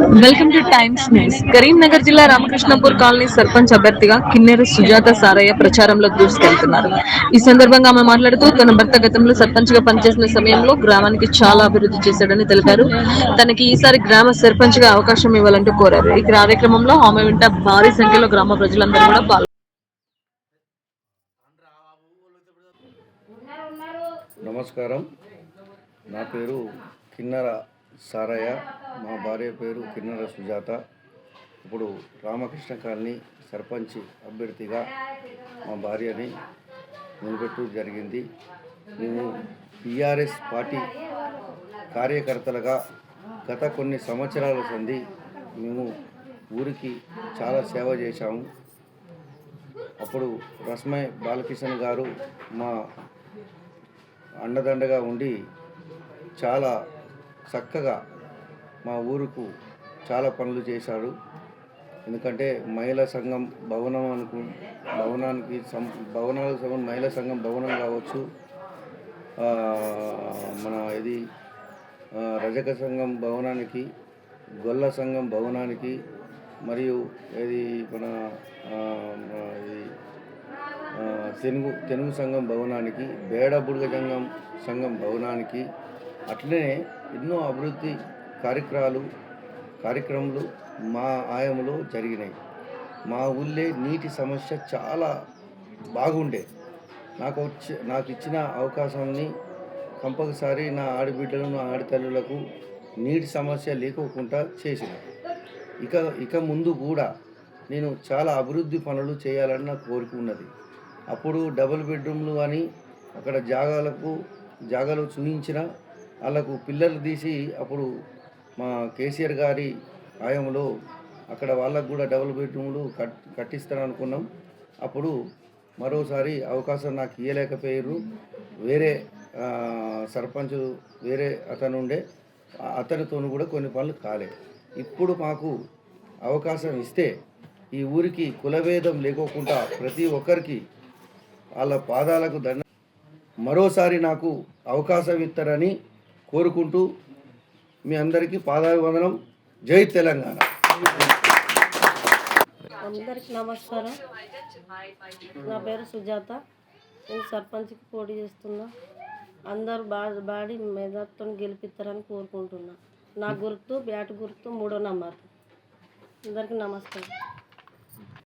Welcome to times news. Karimnagar జిల్లా Ramakrishnapur colony sarpanch అభ్యర్థిగా కిన్నెర సుజాత సారయ్య ప్రచారంలో దూసుకెళ్తున్నారు. ఈ సందర్భంగా ఆమె మాట్లాడుతూ తన భర్త గతంలో సర్పంచ్గా పనిచేసిన సమయంలో గ్రామానికి చాలా అభివృద్ధి చేశాడని తెలిపారు. తనకి ఈసారి గ్రామ సర్పంచ్గా అవకాశం ఇవ్వాలంటూ కోరారు. ఈ కార్యక్రమంలో ఆమె వెంట భారీ సంఖ్యలో గ్రామ ప్రజలందరూ కూడా పాల్గొన్నారు. నమస్కారం. నా పేరు కిన్నర సారయ్య మా భార్య పేరు కిన్నర సుజాత. ఇప్పుడు రామకృష్ణ కాలనీ సర్పంచ్ అభ్యర్థిగా మా భార్యని నిలబెట్టు జరిగింది. మేము టీఆర్ఎస్ పార్టీ కార్యకర్తలుగా గత కొన్ని సంవత్సరాల సంది మేము ఊరికి చాలా సేవ చేశాము. అప్పుడు రస్మయ్ బాలకిషన్ గారు మా అండదండగా ఉండి చాలా చక్కగా మా ఊరుకు చాలా పనులు చేశాడు. ఎందుకంటే మహిళా సంఘం భవనం అనుకు భవనానికి సం భవనాలకు సంబంధించి మహిళా సంఘం భవనం కావచ్చు మన ఇది రజక సంఘం భవనానికి గొల్ల సంఘం భవనానికి మరియు ఇది మన ఇది తెలుగు తెలుగు సంఘం భవనానికి బేడ బుడుగ సంఘం సంఘం భవనానికి అట్లనే ఎన్నో అభివృద్ధి కార్యక్రమాలు కార్యక్రమాలు మా ఆయంలో జరిగినాయి. మా ఊళ్ళే నీటి సమస్య చాలా బాగుండే. నాకు వచ్చి నాకు ఇచ్చిన అవకాశాన్ని కంపల్సరీ నా ఆడబిడ్డలు నా ఆడతల్లులకు నీటి సమస్య లేకోకుండా చేసిన. ఇక ఇక ముందు కూడా నేను చాలా అభివృద్ధి పనులు చేయాలని నా కోరిక ఉన్నది. అప్పుడు డబుల్ బెడ్రూమ్లు కానీ అక్కడ జాగాలకు జాగాలు చూయించిన వాళ్ళకు పిల్లలు తీసి అప్పుడు మా కేసీఆర్ గారి హయాంలో అక్కడ వాళ్ళకు కూడా డబుల్ బెడ్రూమ్లు కట్ కట్టిస్తారనుకున్నాం. అప్పుడు మరోసారి అవకాశం నాకు ఇవ్వలేకపోయారు వేరే సర్పంచ్ వేరే అతను ఉండే ఆ- అతనితో కూడా కొన్ని పనులు కాలే. ఇప్పుడు మాకు అవకాశం ఇస్తే ఈ ఊరికి కులభేదం లేకోకుండా ప్రతి ఒక్కరికి వాళ్ళ పాదాలకు దండ మరోసారి నాకు అవకాశం ఇస్తారని కోరుకుంటూ మీ అందరికీ పాదాభివందనం. జై తెలంగాణ. అందరికి నమస్కారం. నా పేరు సుజాత. నేను సర్పంచ్కి పోటీ చేస్తున్నా. అందరూ బా బాడీ మెదడుతో గెలిపిస్తారని కోరుకుంటున్నా. నా గుర్తు బ్యాట్ గుర్తు మూడో నంబర్. అందరికీ నమస్కారం.